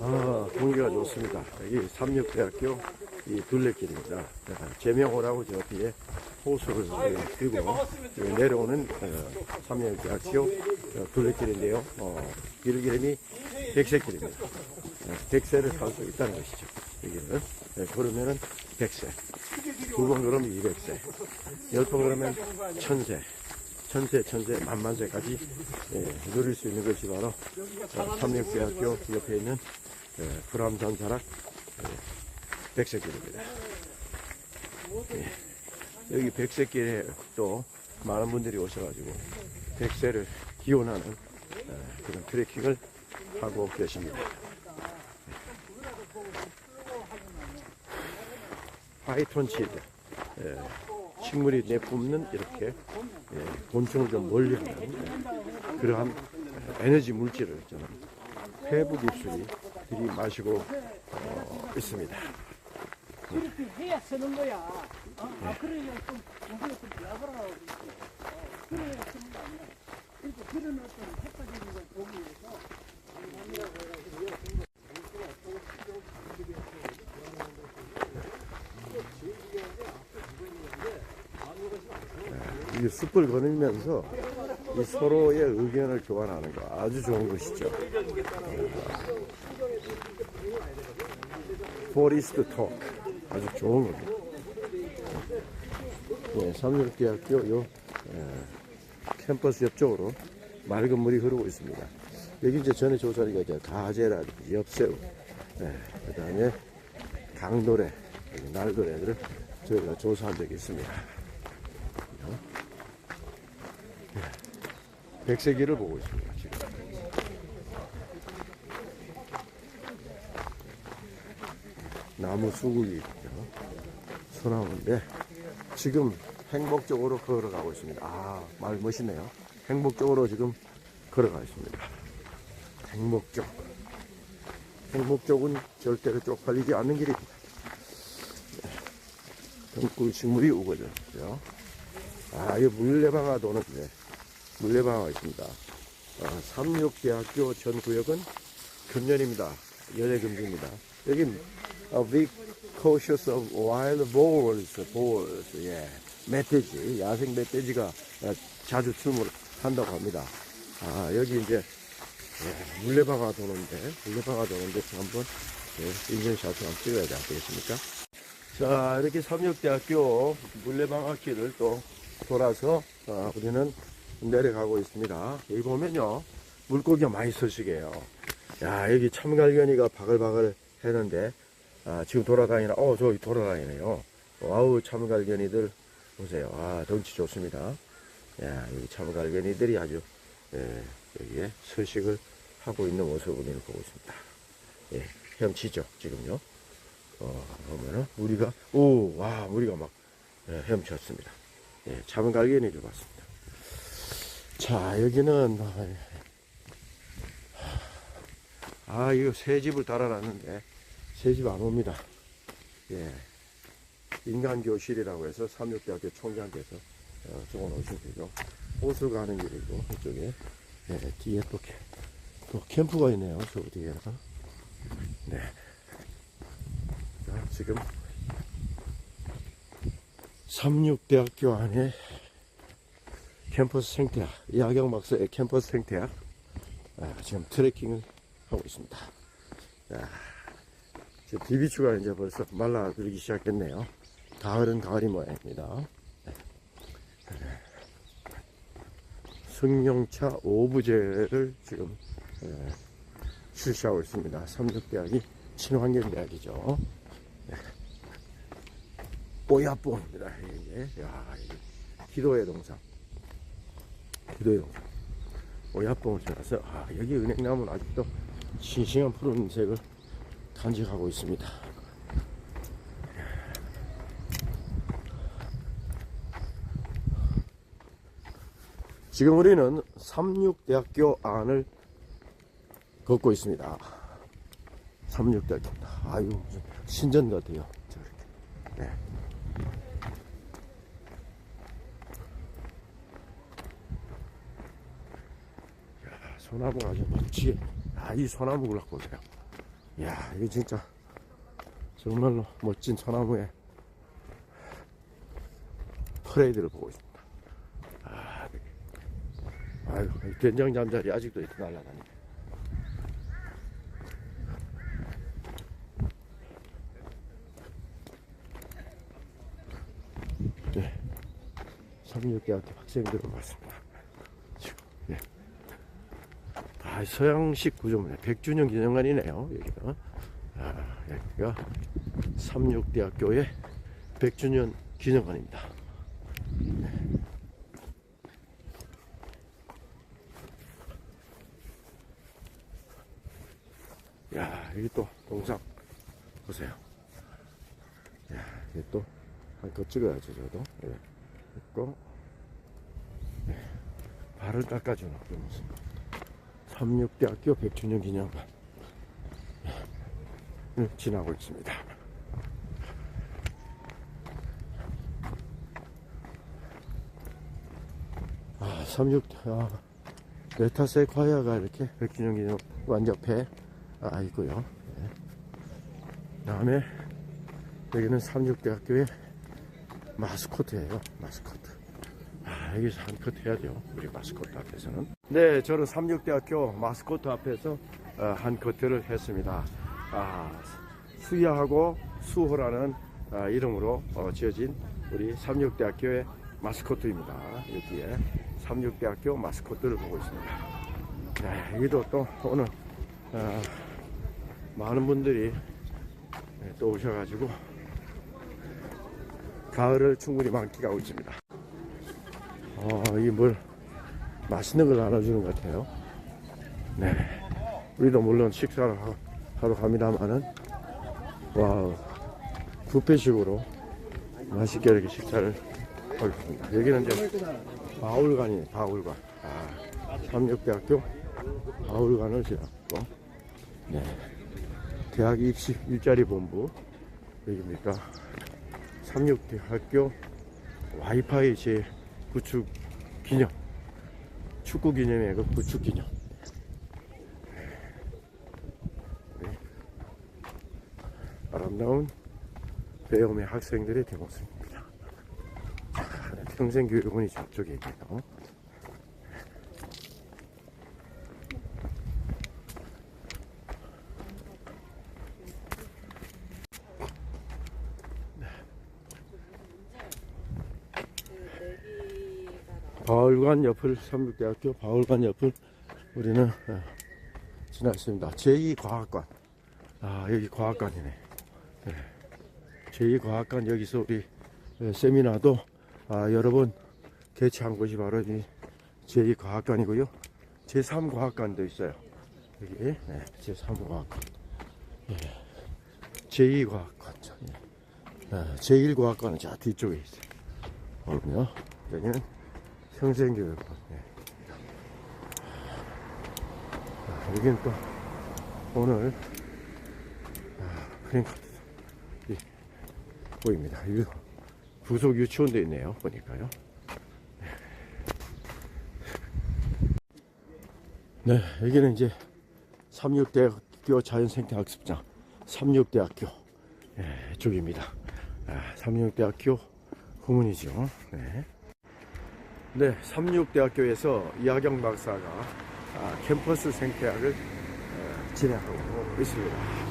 아, 공기가 좋습니다. 여기 삼육대학교 이 둘레길입니다. 자, 제명호라고 저 뒤에 호수를 여기 내려오는 어, 삼육대학교 어, 둘레길인데요. 어, 길 이름이 백세길입니다. 어, 백세를 갈 수 있다는 것이죠. 여기는 네, 걸으면은 백세, 두 번 걸으면 이백세, 열 번 걸으면 천세, 천세, 천세, 만만세까지 예, 누릴 수 있는 것이 바로 어, 삼육대학교 옆에 있는 예, 불암산사락 예, 백색길입니다. 예, 여기 백색길에 또 많은 분들이 오셔가지고 백세를 기원하는 어, 그런 트레킹을 하고 계십니다. 파이톤 치드 예, 식물이 내뿜는 이렇게 예, 곤충을 좀 멀리하는 예, 그러한 에너지 물질을 저는 폐부 입술이 들이마시고 어, 있습니다. 그렇게 해야 쓰는 거야. 어? 아, 그래야 좀, 우리가 좀 배워보라고. 어, 그래야 쓰는 거 아니야. 그러니까 그런 어떤 헷갈리는 걸 보기 위해서 이 숲을 거닐면서 이 서로의 의견을 교환하는 거 아주 좋은 것이죠. 포리스트 톡 아주 좋은 겁니다. 예, 삼육대학교 요 예, 캠퍼스 옆쪽으로 맑은 물이 흐르고 있습니다. 여기 이제 전에 조사리가 이제 가재라든지 엽새우, 예, 그다음에 강노래, 여기 날거래들을 저희가 조사한 적이 있습니다. 백세기를 보고 있습니다. 나무 수국이 있죠. 소나무인데 지금 행복적으로 걸어가고 있습니다. 아, 말 멋있네요. 행복적으로 지금 걸어가 있습니다. 행복적. 행복적은 절대로 쪽팔리지 않는 길입니다. 등굴 식물이 우거졌죠. 아, 이 물레방아 도는데 물레방아가 있습니다. 아, 삼육대학교 전 구역은 금연입니다. 연애 금지입니다. 여긴 어, be cautious of wild boars, boars, 예. 멧돼지, 야생 멧돼지가 어, 자주 출몰 한다고 합니다. 아, 여기 이제 예, 물레방아 도는데, 물레방아 도는데 한번 예, 인증샷을 한번 찍어야 되지 않겠습니까? 자, 이렇게 삼육대학교 물레방아 길을 또 돌아서 어, 우리는 내려가고 있습니다. 여기 보면요, 물고기가 많이 서식해요. 야, 여기 참갈견이가 바글바글 했는데, 아, 지금 돌아다니나, 어, 저기 돌아다니네요. 와우, 참갈견이들, 보세요. 아, 덩치 좋습니다. 야, 여기 참갈견이들이 아주, 예, 여기에 서식을 하고 있는 모습을 보고 있습니다. 예, 헤엄치죠, 지금요. 어, 보면은, 우리가, 오, 와, 우리가 막, 예, 헤엄쳤습니다. 예, 참갈견이를 봤습니다. 자, 여기는, 아, 이거 새 집을 달아놨는데, 새 집 안 옵니다. 예. 인간교실이라고 해서 삼육대학교 총장께서, 어, 조금 오신 되죠. 호수 가는 길이고, 이쪽에, 예, 뒤에 또, 캠, 또 캠프가 있네요. 저 뒤에. 네. 자, 지금, 삼육대학교 안에 캠퍼스 생태학, 이하경 박사의 캠퍼스 생태학, 아, 지금 트레킹을 하고 있습니다. 자, 저 비비추가 이제 벌써 말라들기 시작했네요. 가을은 가을이 모양입니다. 네. 승용차 오브제를 지금 예, 실시하고 있습니다. 삼육대학이 친환경대학이죠. 네. 뽀야뽕입니다. 이게 야, 기도의 동상. 기도의 동상. 뽀야뽕을 지나서 아, 여기 은행나무는 아직도 싱싱한 푸른색을 간직하고 있습니다. 지금 우리는 삼육대학교 안을 걷고 있습니다. 삼육대학교. 아유, 신전 같아요. 저렇게. 네. 소나무가 아주 멋지게. 아, 이 소나무 보세요. 이야, 이게 진짜 정말로 멋진 소나무의 퍼레이드를 보고 있습니다. 아, 네. 아유, 이 된장 잠자리 아직도 이렇게 날아다니네. 네. 삼육대학교 학생들을 봤습니다. 지금, 예. 아, 서양식 구조물에 백주년 기념관이네요, 여기가. 아, 여기가 삼육대학교의 백주년 기념관입니다. 야, 여기 또 동상 보세요. 야, 이게 또 한껏 찍어야죠, 저도. 예. 있고, 예. 발을 닦아주는 그런 모습. 삼육대학교 백주년 기념관. 예. 지나고 있습니다. 아, 삼육, 아, 메타세콰이아가 이렇게 백주년 기념관 옆에 아, 있고요. 예. 다음에 여기는 삼육대학교의 마스코트예요. 마스코트. 아, 여기서 한컷 해야 돼요. 우리 마스코트 앞에서는. 네, 저는 삼육대학교 마스코트 앞에서 어, 한 커트를 했습니다. 아, 수야하고 수호라는 아, 이름으로 어, 지어진 우리 삼육대학교의 마스코트입니다. 여기에 삼육대학교 마스코트를 보고 있습니다. 네, 여기도 또 오늘 어, 많은 분들이 네, 또 오셔가지고 가을을 충분히 만끽하고 있습니다. 어, 이게 뭘 맛있는 걸 나눠주는 것 같아요. 네. 우리도 물론 식사를 하- 하러 갑니다만은, 와우. 뷔페식으로 맛있게 이렇게 식사를 하고 있습니다. 여기는 이제 바울관이에요, 바울관. 아, 삼육대학교 바울관을 지었고, 네. 대학 입시 일자리 본부, 여기입니까? 삼육대학교 와이파이 제 구축 기념. 축구 기념의 그 구축 기념. 네. 아름다운 배움의 학생들의 대모습입니다. 자, 평생교육원이 저쪽에 있네요 바울관 옆을 삼육대학교 바울관 옆을 우리는 어, 지났습니다. 제2과학관. 아 여기 과학관이네. 네. 제2과학관 여기서 우리 어, 세미나도 아, 여러 번 개최한 곳이 바로 이 제2과학관이고요. 제3과학관도 있어요. 여기 네, 제3과학관. 예. 제2과학관. 예. 아, 제1과학관은 저 뒤쪽에 있어요. 그러면요. 여기는 평생교육원. 예. 아, 여기는 또 오늘 아, 프랭크도 보입니다. 유, 부속 유치원도 있네요. 보니까요. 네, 여기는 이제 삼육대학교 자연생태학습장 삼육대학교 예, 쪽입니다. 아, 삼육대학교 후문이죠. 네. 네, 삼육대학교에서 이하경 박사가 아, 캠퍼스 생태학을 어, 진행하고 있습니다. 네.